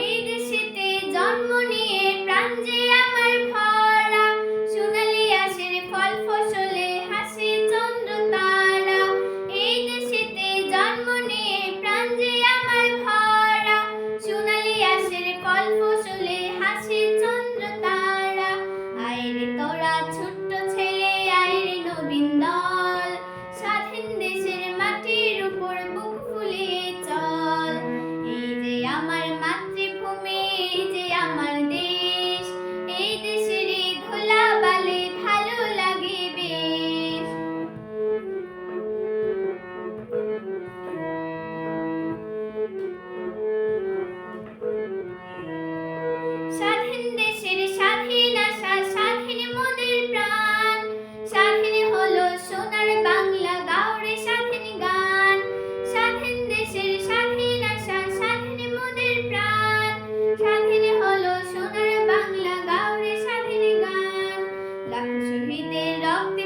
এই দেশেতে জন্ম নিয়ে প্রাণ যে আমার ভরা ফল ফসলে, হাসে চন্দ্র এই দেশেতে জন্ম নিয়ে প্রাণ যে আমার ভরা, সোনালি ফল ফসলে, হাসে চন্দ্র তারা আয়ের তোরা ছোট্ট ছেলে আয়ের নবীন দল। নীল রক্তে